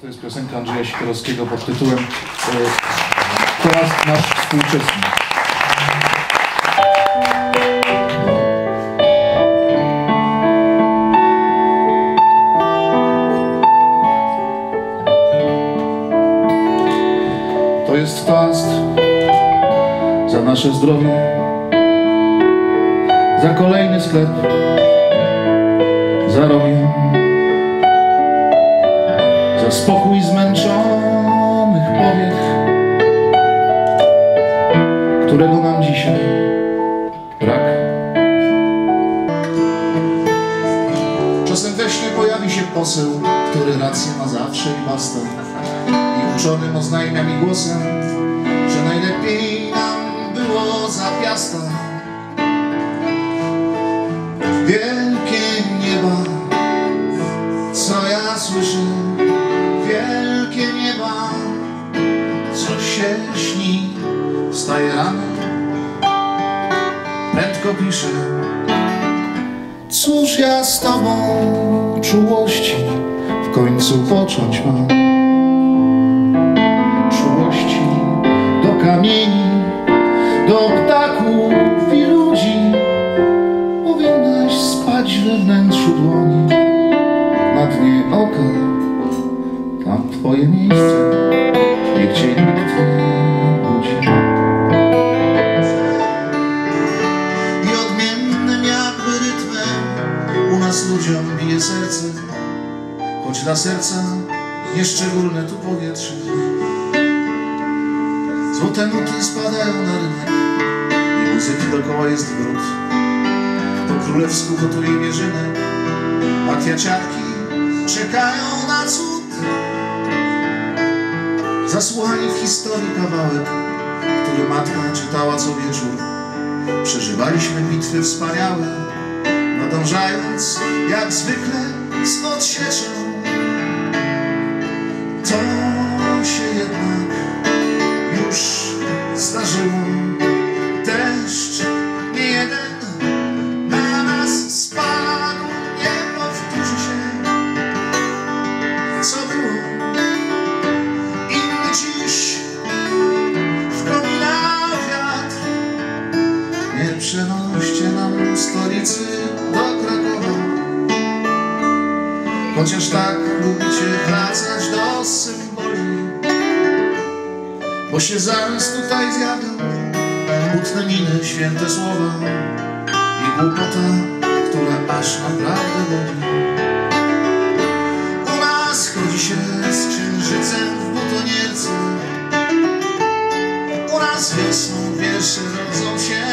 To jest piosenka Andrzeja Sikorowskiego pod tytułem e, Teraz nasz współczesny. To jest toast za nasze zdrowie, za kolejny sklep, za rogiem za spokój zmęczonych powiek, którego nam dzisiaj brak. Czasem we śnie pojawi się poseł, który rację ma zawsze i basta. I uczonym oznajmia mi głosem, że najlepiej nam było za piasta. Wielkie wstaje rano, prędko pisze. Cóż ja z tobą czułości w końcu począć mam? Czułości do kamieni, do ptaków i ludzi. Powinnaś spać we wnętrzu dłoni, na dnie oka, tam twoje miejsce, nas ludziom bije serce, choć dla serca nieszczególne tu powietrze. Złote nuty spadają na rynek i muzyki dookoła jest wrót. Po królewsku gotuje wierzynek, a kwiaciarki czekają na cud. Zasłuchani w historii kawałek, który matka czytała co wieczór. Przeżywaliśmy bitwy wspaniałe, nadążając jak zwykle z odsieczą. To się jednak już zdarzyło. Deszcz nie jeden na nas spadł, nie powtórzy się. Co było? Inny dziś w wiatr stolicy do Krakowa. Chociaż tak lubicie wracać do symboli Bo się zaraz tutaj zjawią Butne miny, święte słowa I głupota, która aż naprawdę boli. U nas chodzi się z księżycem w butonierce u nas wiosną wiersze rodzą się